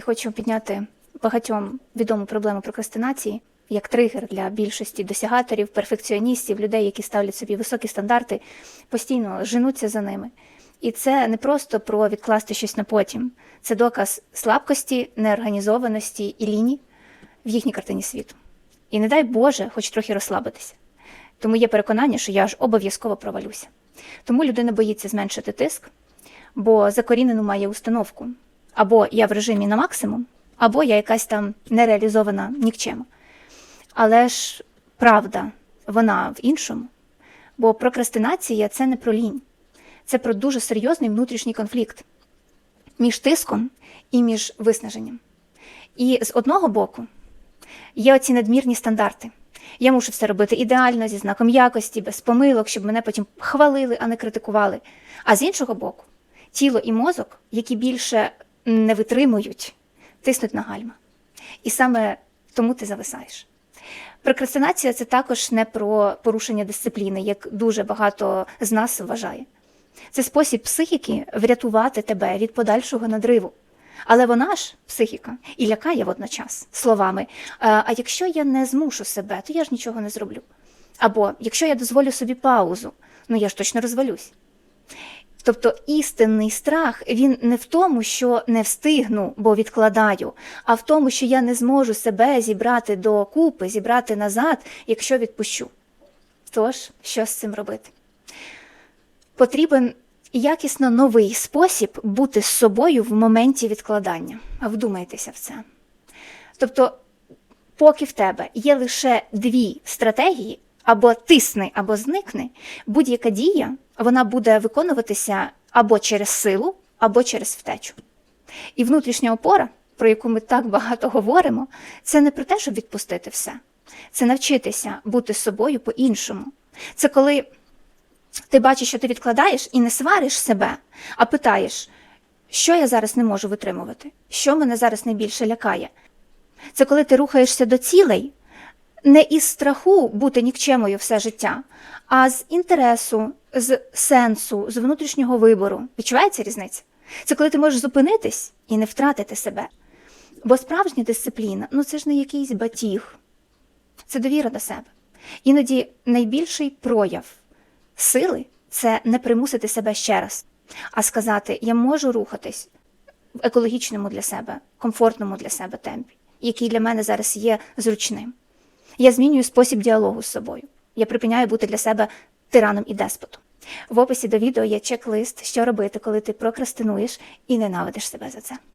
І хочу підняти багатьом відому проблему прокрастинації як тригер для більшості досягаторів, перфекціоністів, людей, які ставлять собі високі стандарти, постійно женуться за ними. І це не просто про відкласти щось на потім, це доказ слабкості, неорганізованості і лінії в їхній картині світу. І не дай Боже, хоч трохи розслабитися. Тому є переконання, що я ж обов'язково провалюся. Тому людина боїться зменшити тиск, бо закорінену має установку. Або я в режимі на максимум, або я якась там нереалізована нікчема. Але ж правда, вона в іншому. Бо прокрастинація це не про лінь, це про дуже серйозний внутрішній конфлікт між тиском і між виснаженням. І з одного боку є оці надмірні стандарти. Я мушу все робити ідеально, зі знаком якості, без помилок, щоб мене потім хвалили, а не критикували. А з іншого боку, тіло і мозок, які більше не витримують, тиснуть на гальма. І саме тому ти зависаєш. Прокрастинація це також не про порушення дисципліни, як дуже багато з нас вважає. Це спосіб психіки врятувати тебе від подальшого надриву. Але вона ж, психіка, і лякає водночас словами: а а якщо я не змушу себе, то я ж нічого не зроблю. Або якщо я дозволю собі паузу, ну я ж точно розвалюсь. Тобто істинний страх він не в тому, що не встигну, бо відкладаю, а в тому, що я не зможу себе зібрати до купи, зібрати назад, якщо відпущу. Тож, що з цим робити? Потрібен якісно новий спосіб бути з собою в моменті відкладання. Вдумайтеся в це. Тобто, поки в тебе є лише дві стратегії, або тисни, або зникни, будь-яка дія вона буде виконуватися або через силу, або через втечу. І внутрішня опора, про яку ми так багато говоримо, це не про те, щоб відпустити все. Це навчитися бути собою по-іншому. Це коли ти бачиш, що ти відкладаєш і не свариш себе, а питаєш, що я зараз не можу витримувати, що мене зараз найбільше лякає. Це коли ти рухаєшся до цілей, не із страху бути нікчемою все життя, а з інтересу, з сенсу, з внутрішнього вибору. Відчувається різниця? Це коли ти можеш зупинитись і не втратити себе. Бо справжня дисципліна ну це ж не якийсь батіг, це довіра до себе. Іноді найбільший прояв сили це не примусити себе ще раз, а сказати: я можу рухатись в екологічному для себе, комфортному для себе темпі, який для мене зараз є зручним. Я змінюю спосіб діалогу з собою. Я припиняю бути для себе тираном і деспотом. В описі до відео є чек-лист, що робити, коли ти прокрастинуєш і ненавидиш себе за це.